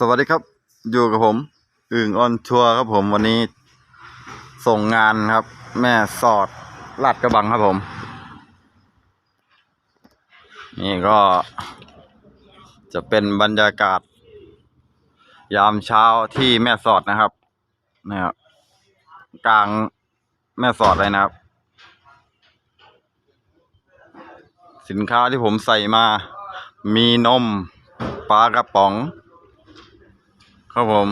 สวัสดีครับ อยู่กับผมอึ่งออนทัวร์ครับผมวันนี้ส่งงานครับ แม่สอดลาดกระบังครับผม นี่ก็จะเป็นบรรยากาศ ยามเช้าที่แม่สอดนะครับนะครับกลางแม่สอดเลยนะครับ สินค้าที่ผมใส่มามีนมปลากระป๋อง ครับผม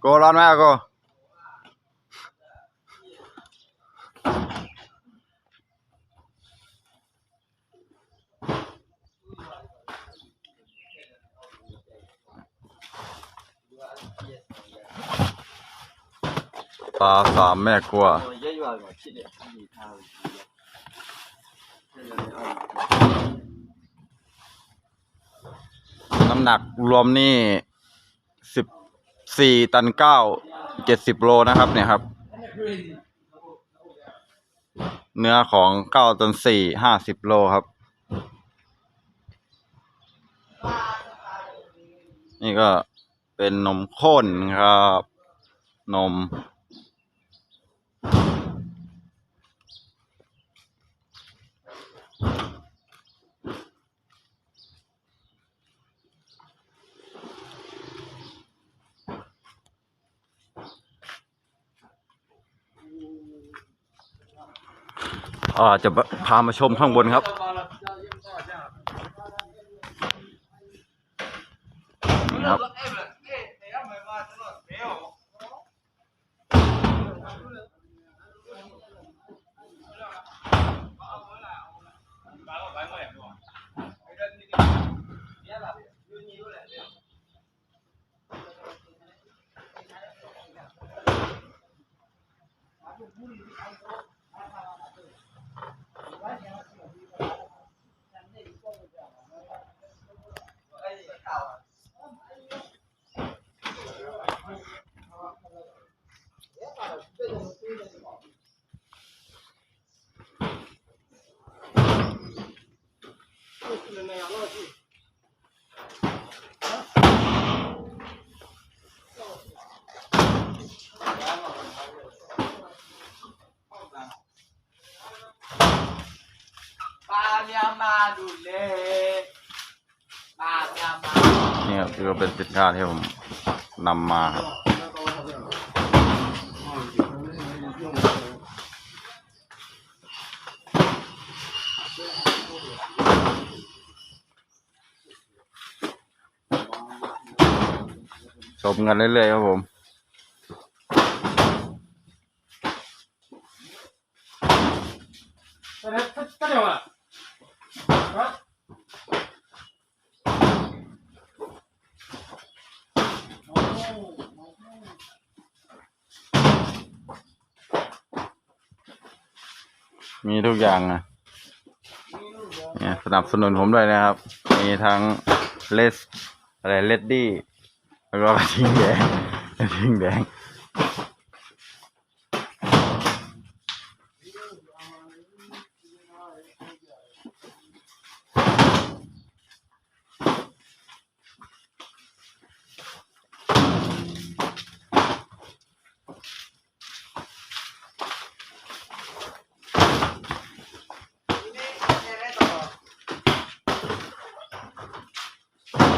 โกร้อนไหมอะโก ปลาสามแม่กลัว น้ำหนักรวมนี่สิบสี่ตันเก้าเจ็ดสิบโลนะครับ เนี่ยครับ เนื้อของเก้าตันสี่ห้าสิบโลครับ นี่ก็เป็นนมข้นครับ นม อ่าจะพามาชมข้างบนครับครับ ดูเลยปลามานี่ครับคือเป็นสินค้าที่ผมนำมาครับชมกันเรื่อยๆครับผม มีทุกอย่างนะเนี่ยสนับสนุนผมด้วยนะครับ มีทั้งเลสอะไรเลดดี้แล้วก็กระทิงแดงกระทิงแดง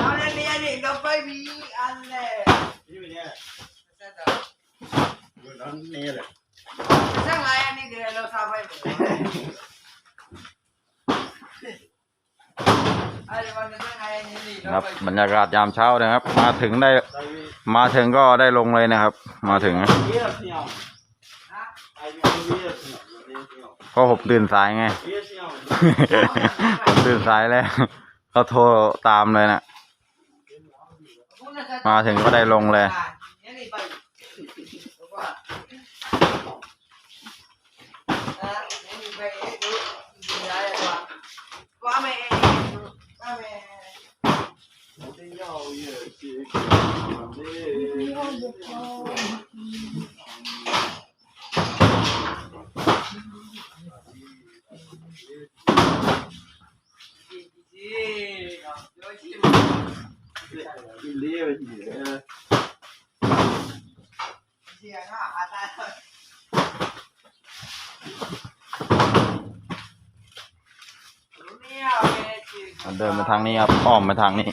เอาเรียนนี่ก็ ไปมีอันเลยนี่เป็นเนี่ยสั่งอยู่นั้นนี่แหละอะไรอันนี้เดี๋ยวเราทำไปหมดอะไรวันนี้สั่งอะไรนี่นี่นะครับบรรยากาศยามเช้านะครับ มาถึงได้ไอ้มาถึงก็ได้ลงเลยนะครับ มาถึงเบี้ยเสียวไอ้เบี้ยเสียวเบี้ยเสียวเพราะผมตื่นสายไงเบี้ยเสียวผมตื่นสายแล้วเขาโทรตามเลยนะ มาถึงก็ได้ลงเลยว่า lever hier. Ja, ja, ja. เดินมาทางนี้ครับอ้อมมาทางนี้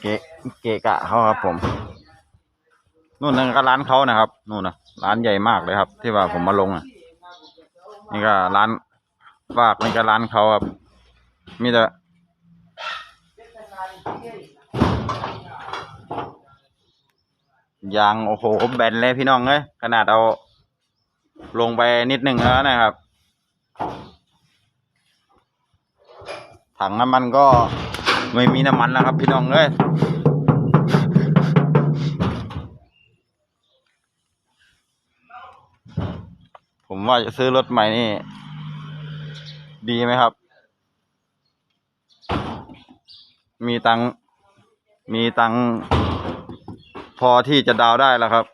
เกะเกะกะเขาครับผมนู่นนั่นก็ร้านเขานะครับนู่นนะร้านใหญ่มากเลยครับ ที่ว่าผมมาลงอะ นี่ก็ร้านฝากนี่ก็ร้านเขาครับ มีแต่ ยางโอ้โหแบนเลยพี่น้องเอ้ยขนาดเอา ลงไปนิดหนึ่งแล้วนะครับ ถังน้ำมันก็ไม่มีน้ำมันแล้วครับ พี่น้องเอ้ยผมว่าจะซื้อรถใหม่นี่ ดีไหมครับ มีตังมีตัง อที่จะดาวได้แล้วครับ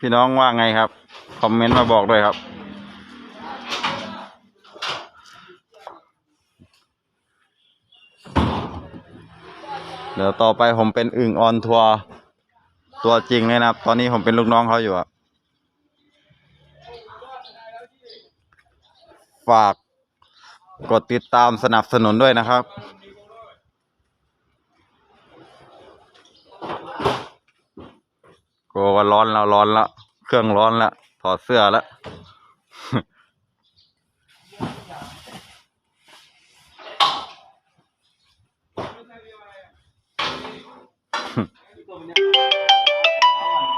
พี่น้องว่าไงครับ คอมเมนต์มาบอกด้วยครับ เดี๋ยวต่อไปผมเป็นอึ่งออนทัวร์ตัวจริงเลยนะครับ ตอนนี้ผมเป็นลูกน้องเขาอยู่อะฝากกดติดตามสนับสนุนด้วยนะครับ โก ว่าร้อนแล้วร้อนแล้วเครื่องร้อนแล้วถอดเสื้อแล้ว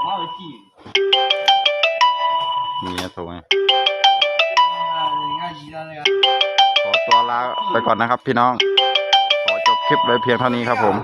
เอาไปขี่มีอะทรไงง่ายดีแล้วเลยครับขอตัวลาไปก่อนนะครับพี่น้อง ขอจบคลิปไว้เพียงเท่านี้ครับผม